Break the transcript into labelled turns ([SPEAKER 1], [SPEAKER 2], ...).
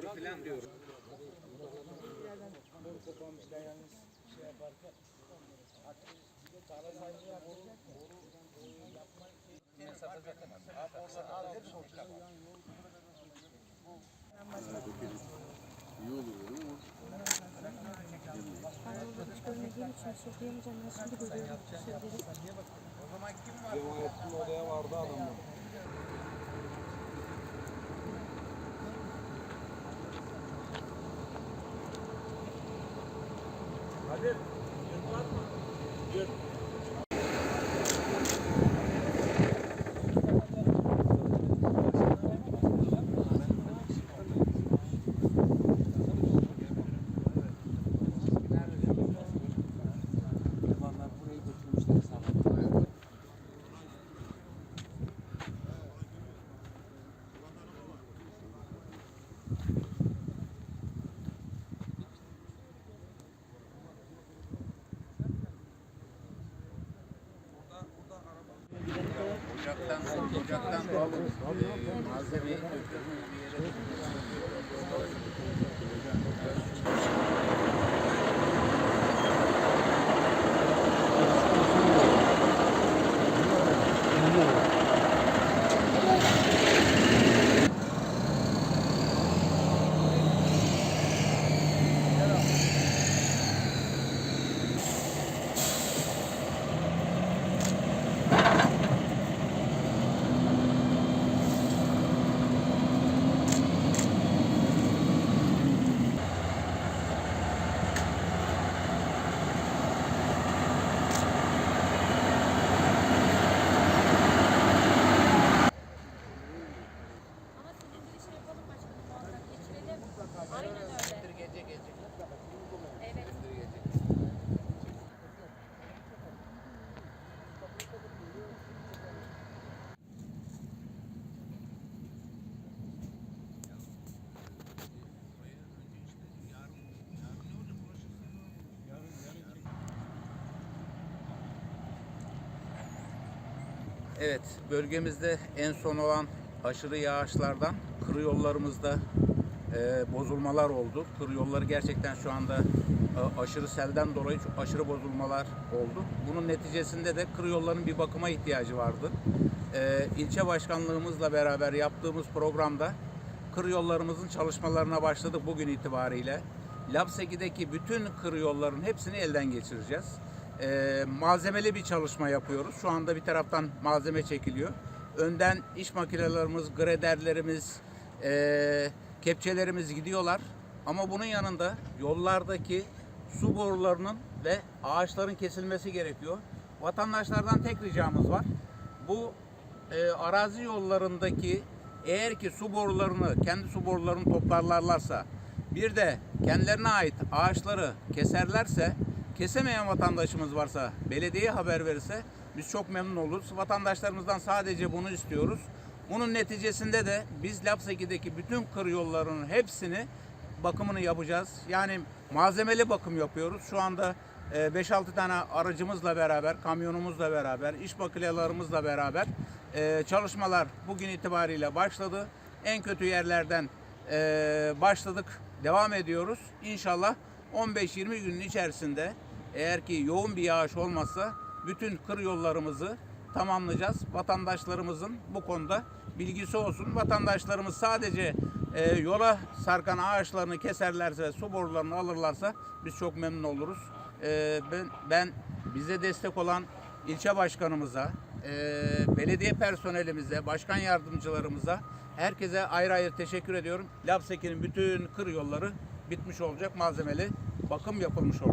[SPEAKER 1] falan diyorum.
[SPEAKER 2] İyi olur dedim ama
[SPEAKER 3] Ben yolda hiç görmediğim için söyleyemeyeceğim. Ben şimdi görüyorum sözleri.
[SPEAKER 2] Cemaattin oraya vardı adamlar.
[SPEAKER 1] Ocaktan, ocaktan e, malzemeyi döküyorum. Evet, bölgemizde en son olan aşırı yağışlardan kır yollarımızda e, bozulmalar oldu. Kır yolları gerçekten şu anda e, aşırı selden dolayı çok aşırı bozulmalar oldu. Bunun neticesinde de kır yollarının bir bakıma ihtiyacı vardı. E, ilçe başkanlığımızla beraber yaptığımız programda kır yollarımızın çalışmalarına başladık bugün itibariyle. Lapseki'deki bütün kır yolların hepsini elden geçireceğiz. Ee, malzemeli bir çalışma yapıyoruz. Şu anda bir taraftan malzeme çekiliyor. Önden iş makinelerimiz, grederlerimiz, ee, kepçelerimiz gidiyorlar. Ama bunun yanında yollardaki su borularının ve ağaçların kesilmesi gerekiyor. Vatandaşlardan tek ricamız var. Bu e, arazi yollarındaki eğer ki su borularını, kendi su borularını toplarlarsa bir de kendilerine ait ağaçları keserlerse kesemeyen vatandaşımız varsa belediyeye haber verirse biz çok memnun oluruz. Vatandaşlarımızdan sadece bunu istiyoruz. Bunun neticesinde de biz Lapseki'deki bütün kır yollarının hepsini bakımını yapacağız. Yani malzemeli bakım yapıyoruz. Şu anda e, 5-6 tane aracımızla beraber, kamyonumuzla beraber, iş makinelerimizle beraber e, çalışmalar bugün itibariyle başladı. En kötü yerlerden e, başladık, devam ediyoruz. İnşallah 15-20 günün içerisinde eğer ki yoğun bir yağış olmazsa bütün kır yollarımızı tamamlayacağız. Vatandaşlarımızın bu konuda bilgisi olsun. Vatandaşlarımız sadece e, yola sarkan ağaçlarını keserlerse, su borularını alırlarsa biz çok memnun oluruz. E, ben, ben bize destek olan ilçe başkanımıza, e, belediye personelimize, başkan yardımcılarımıza, herkese ayrı ayrı teşekkür ediyorum. Lapseki'nin bütün kır yolları bitmiş olacak, malzemeli bakım yapılmış olacak.